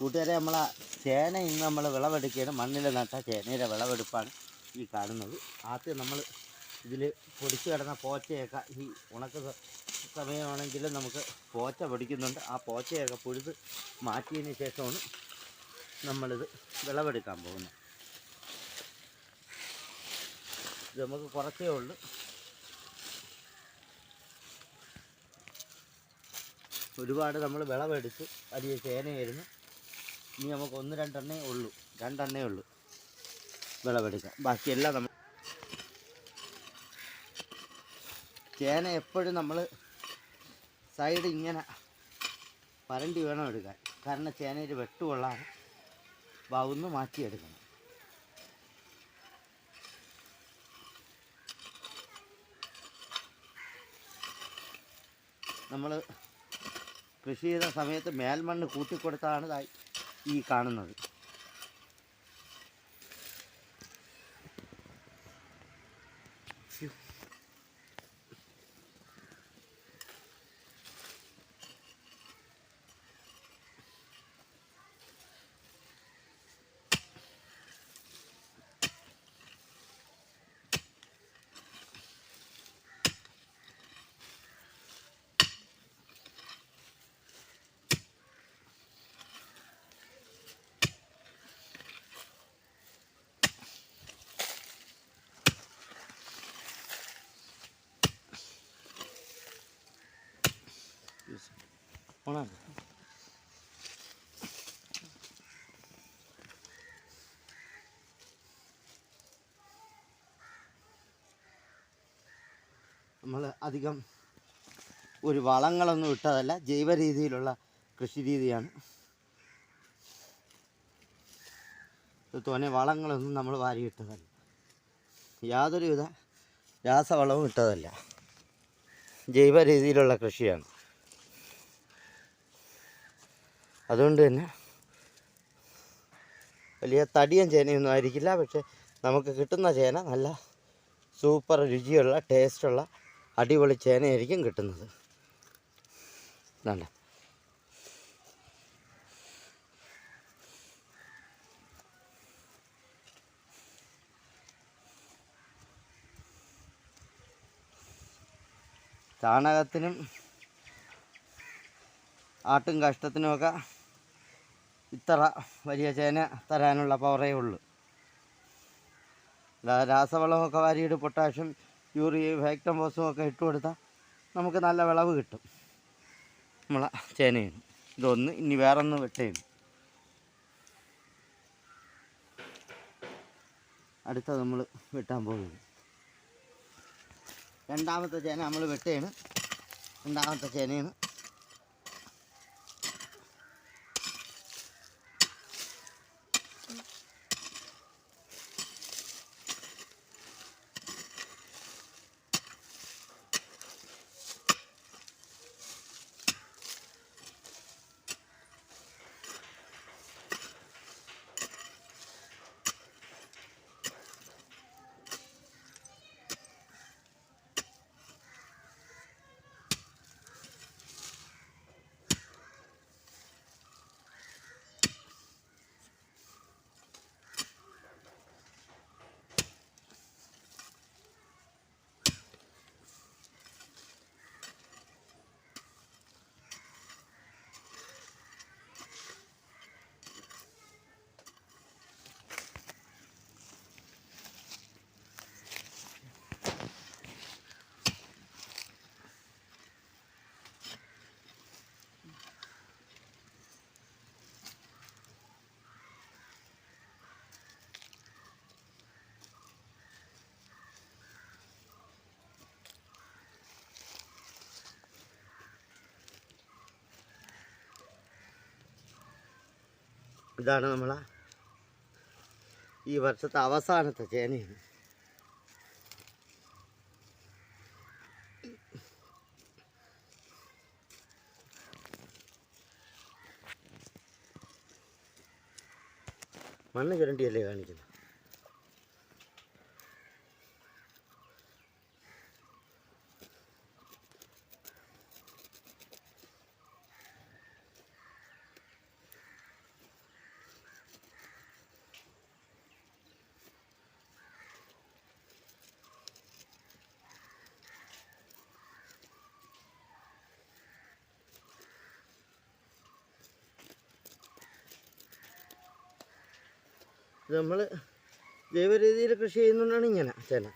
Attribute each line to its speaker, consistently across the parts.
Speaker 1: കൂട്ടുകാരെ നമ്മളെ ചേന ഇന്ന് നമ്മൾ വിളവെടുക്കുകയാണ്. മണ്ണിൽ നട്ട ചേനയുടെ വിളവെടുപ്പാണ് ഈ കാണുന്നത്. ആദ്യം നമ്മൾ ഇതിൽ പൊടിച്ചു കിടന്ന പോച്ചയൊക്കെ ഈ ഉണക്ക സമയമാണെങ്കിൽ നമുക്ക് പോച്ച പൊടിക്കുന്നുണ്ട്. ആ പോച്ചയൊക്കെ പൊഴുത് മാറ്റിയതിന് ശേഷമാണ് നമ്മളിത് വിളവെടുക്കാൻ പോകുന്നത്. ഇത് നമുക്ക് കുറച്ചേ ഉള്ളൂ. ഒരുപാട് നമ്മൾ വിളവെടുത്ത് അധികം ചേനയായിരുന്നു. ഇനി നമുക്ക് ഒന്ന് രണ്ടെണ്ണേ ഉള്ളൂ. രണ്ടെണ്ണേ ഉള്ളൂ. വിളവെടുക്കാം. ബാക്കിയെല്ലാം നമ്മൾ ചേന എപ്പോഴും നമ്മൾ സൈഡ് ഇങ്ങനെ വരണ്ടി വേണം എടുക്കാൻ. കാരണം ചേനയിൽ വെട്ടുകൊള്ളാൻ ഒന്ന് മാറ്റിയെടുക്കണം. നമ്മൾ കൃഷി ചെയ്ത സമയത്ത് മേൽമണ്ണ് കൂട്ടിക്കൊടുത്താണ് ദാ ഈ കാണുന്നത്. ഓണാണ് നമ്മൾ അധികം ഒരു വളങ്ങളൊന്നും ഇട്ടതല്ല ജൈവ രീതിയിലുള്ള കൃഷി രീതിയാണ്. തോനെ വളങ്ങളൊന്നും നമ്മൾ വാരിയിട്ടതല്ല യാതൊരുവിധ രാസവളവും ഇട്ടതല്ല. ജൈവ രീതിയിലുള്ള കൃഷിയാണ്. അതുകൊണ്ട് തന്നെ വലിയ തടിയൻ ചേനയൊന്നും ആയിരിക്കില്ല പക്ഷേ നമുക്ക് കിട്ടുന്ന ചേന നല്ല സൂപ്പർ രുചിയുള്ള ടേസ്റ്റുള്ള അടിപൊളി ചേനയായിരിക്കും കിട്ടുന്നത്. വേണ്ട ചാണകത്തിനും ആട്ടും കഷ്ടത്തിനുമൊക്കെ ഇത്ര വലിയ ചേന തരാനുള്ള പവറേ ഉള്ളൂ. രാസവളമൊക്കെ വാരിയിട്ട് പൊട്ടാഷ്യം യൂറിയയും ഫാക്ടംബോസും ഒക്കെ ഇട്ട് കൊടുത്താൽ നമുക്ക് നല്ല വിളവ് കിട്ടും. നമ്മളെ ചേനയാണ് ഇതൊന്ന് ഇനി വേറൊന്ന് വെട്ടയാണ് അടുത്ത നമ്മൾ വെട്ടാൻ പോകുന്നത് രണ്ടാമത്തെ ചേന നമ്മൾ വെട്ടയാണ് രണ്ടാമത്തെ ചേനയാണ് ഇതാണ് നമ്മളെ ഈ വർഷത്തെ അവസാനത്തെ ചേനയാണ്. മണ്ണ് ചുരണ്ടിയല്ലേ കാണിക്കുന്നത്? നമ്മൾ ജൈവ രീതിയിൽ കൃഷി ചെയ്യുന്നതുകൊണ്ടാണ് ഇങ്ങനെ ചേന.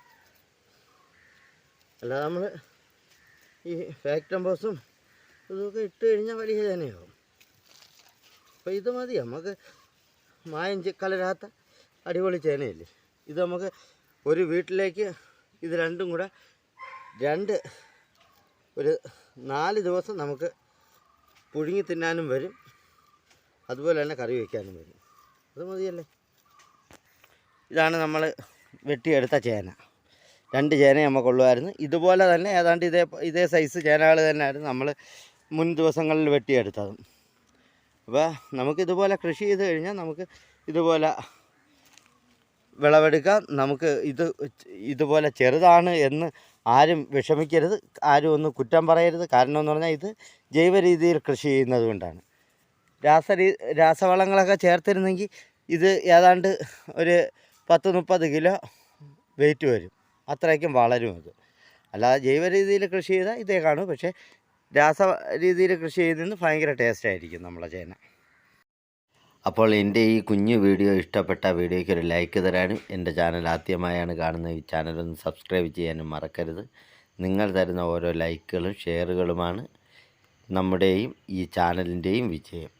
Speaker 1: അല്ലാതെ നമ്മൾ ഈ ഫാക്ടംബോസും ഇതൊക്കെ ഇട്ട് കഴിഞ്ഞാൽ വലിയ ചേനയാവും. അപ്പോൾ ഇത് മതി നമുക്ക് മായം കലരാത്ത അടിപൊളി ചേനയല്ലേ? ഇത് നമുക്ക് ഒരു വീട്ടിലേക്ക് ഇത് രണ്ടും കൂടെ രണ്ട് ഒരു നാല് ദിവസം നമുക്ക് പുഴുങ്ങി തിന്നാനും വരും. അതുപോലെ തന്നെ കറി വയ്ക്കാനും വരും. അത് മതിയല്ലേ? ഇതാണ് നമ്മൾ വെട്ടിയെടുത്ത ചേന. രണ്ട് ചേന നമുക്കുള്ളുമായിരുന്നു ഇതുപോലെ തന്നെ ഏതാണ്ട് ഇതേ ഇതേ സൈസ് ചേനകൾ തന്നെയായിരുന്നു നമ്മൾ മുൻ ദിവസങ്ങളിൽ വെട്ടിയെടുത്തതും. അപ്പോൾ നമുക്കിതുപോലെ കൃഷി ചെയ്ത് കഴിഞ്ഞാൽ നമുക്ക് ഇതുപോലെ വിളവെടുക്കാം. നമുക്ക് ഇത് ഇതുപോലെ ചെറുതാണ് എന്ന് ആരും വിഷമിക്കരുത്. ആരും ഒന്ന് കുറ്റം പറയരുത്. കാരണം എന്ന് പറഞ്ഞാൽ ഇത് ജൈവ രീതിയിൽ കൃഷി ചെയ്യുന്നത് കൊണ്ടാണ്. രാസരീ രാസവളങ്ങളൊക്കെ ചേർത്തിരുന്നെങ്കിൽ ഇത് ഏതാണ്ട് ഒരു പത്ത് മുപ്പത് കിലോ വെയിറ്റ് വരും. അത്രയ്ക്കും വളരും ഇത് അല്ലാതെ ജൈവ രീതിയിൽ കൃഷി ചെയ്താൽ ഇതേ കാണും. പക്ഷേ രാസ രീതിയിൽ കൃഷി ചെയ്യുന്നതിന് ഭയങ്കര ടേസ്റ്റ് ആയിരിക്കും നമ്മളെ ചേന. അപ്പോൾ എന്റെ ഈ കുഞ്ഞു വീഡിയോ ഇഷ്ടപ്പെട്ട വീഡിയോയ്ക്ക് ഒരു ലൈക്ക് തരാനും എന്റെ ചാനൽ ആദ്യമായാണ് കാണുന്ന ഈ ചാനലൊന്ന് സബ്സ്ക്രൈബ് ചെയ്യാനും മറക്കരുത്. നിങ്ങൾ തരുന്ന ഓരോ ലൈക്കുകളും ഷെയറുകളുമാണ് നമ്മുടെയും ഈ ചാനലിന്റെയും വിജയം.